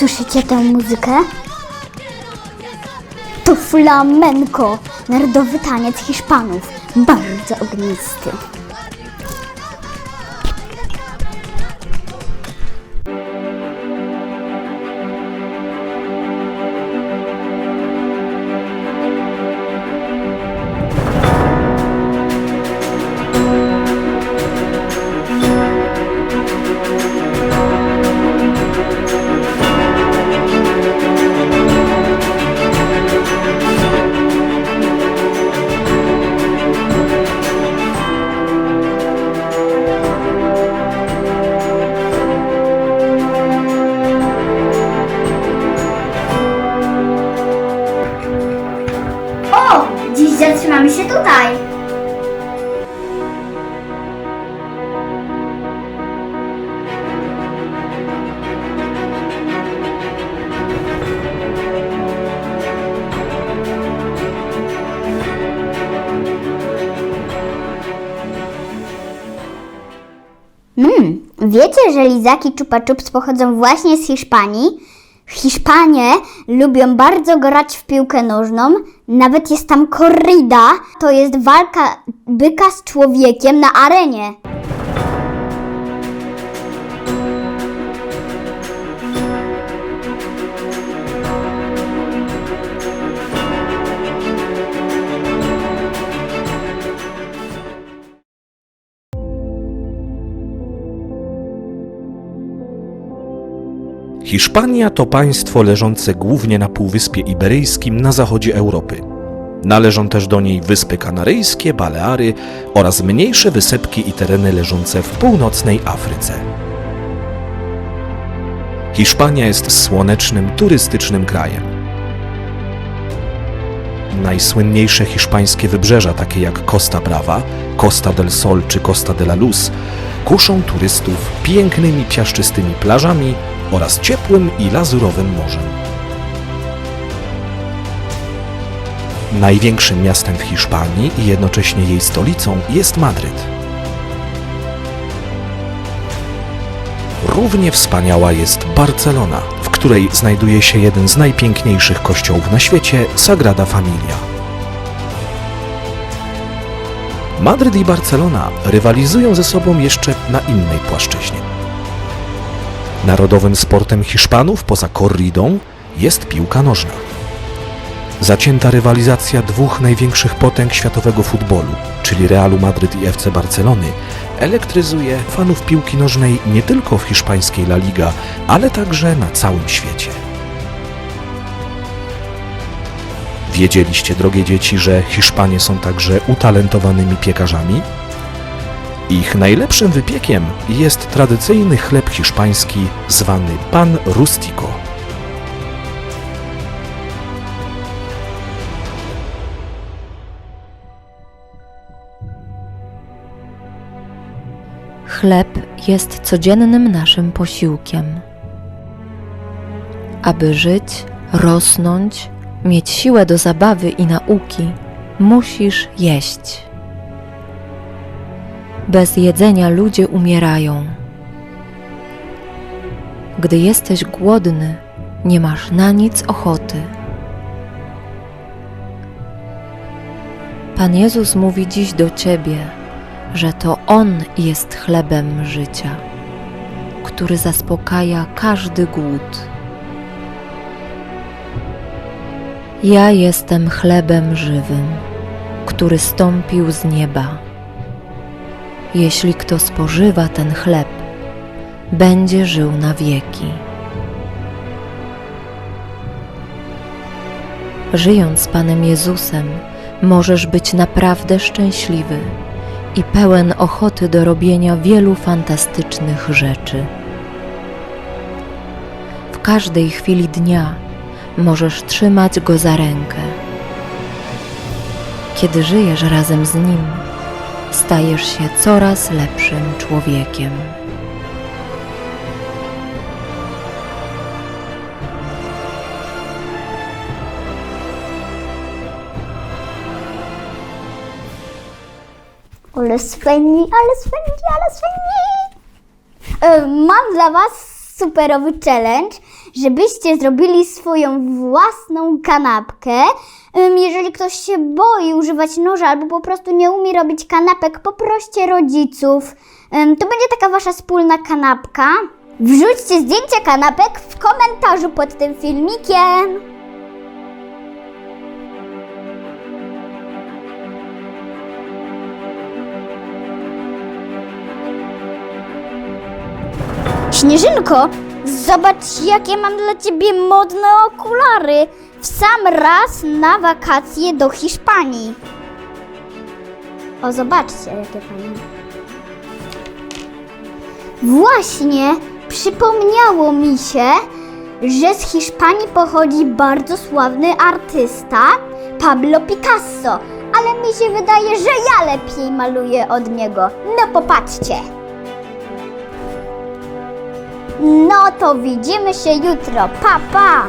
Słyszycie tę muzykę? To flamenco, narodowy taniec Hiszpanów, bardzo ognisty. Tutaj. Mm, wiecie, że lizaki Chupa Chups pochodzą właśnie z Hiszpanii? Hiszpanie lubią bardzo grać w piłkę nożną. Nawet jest tam corrida. To jest walka byka z człowiekiem na arenie. Hiszpania to państwo leżące głównie na Półwyspie Iberyjskim na zachodzie Europy. Należą też do niej Wyspy Kanaryjskie, Baleary oraz mniejsze wysepki i tereny leżące w północnej Afryce. Hiszpania jest słonecznym, turystycznym krajem. Najsłynniejsze hiszpańskie wybrzeża, takie jak Costa Brava, Costa del Sol czy Costa de la Luz, kuszą turystów pięknymi piaszczystymi plażami oraz ciepłym i lazurowym morzem. Największym miastem w Hiszpanii i jednocześnie jej stolicą jest Madryt. Równie wspaniała jest Barcelona, w której znajduje się jeden z najpiękniejszych kościołów na świecie Sagrada Familia. Madryt i Barcelona rywalizują ze sobą jeszcze na innej płaszczyźnie. Narodowym sportem Hiszpanów poza korridą jest piłka nożna. Zacięta rywalizacja dwóch największych potęg światowego futbolu, czyli Realu Madryt i FC Barcelony, elektryzuje fanów piłki nożnej nie tylko w hiszpańskiej La Liga, ale także na całym świecie. Wiedzieliście, drogie dzieci, że Hiszpanie są także utalentowanymi piekarzami? Ich najlepszym wypiekiem jest tradycyjny chleb hiszpański zwany pan rustico. Chleb jest codziennym naszym posiłkiem. Aby żyć, rosnąć, mieć siłę do zabawy i nauki, musisz jeść. Bez jedzenia ludzie umierają. Gdy jesteś głodny, nie masz na nic ochoty. Pan Jezus mówi dziś do Ciebie, że to On jest chlebem życia, który zaspokaja każdy głód. Ja jestem chlebem żywym, który stąpił z nieba. Jeśli kto spożywa ten chleb, będzie żył na wieki. Żyjąc z Panem Jezusem, możesz być naprawdę szczęśliwy i pełen ochoty do robienia wielu fantastycznych rzeczy. W każdej chwili dnia możesz trzymać go za rękę. Kiedy żyjesz razem z nim, stajesz się coraz lepszym człowiekiem. Ale swędzi, ale swędzi, ale swędzi. E, mam dla Was superowy challenge, żebyście zrobili swoją własną kanapkę. Jeżeli ktoś się boi używać noża albo po prostu nie umie robić kanapek, poproście rodziców. To będzie taka wasza wspólna kanapka. Wrzućcie zdjęcie kanapek w komentarzu pod tym filmikiem. Śnieżynko, zobacz jakie mam dla ciebie modne okulary. W sam raz na wakacje do Hiszpanii. O, zobaczcie jakie fajne. Właśnie przypomniało mi się, że z Hiszpanii pochodzi bardzo sławny artysta Pablo Picasso, ale mi się wydaje, że ja lepiej maluję od niego. No popatrzcie. No to widzimy się jutro. Pa, pa!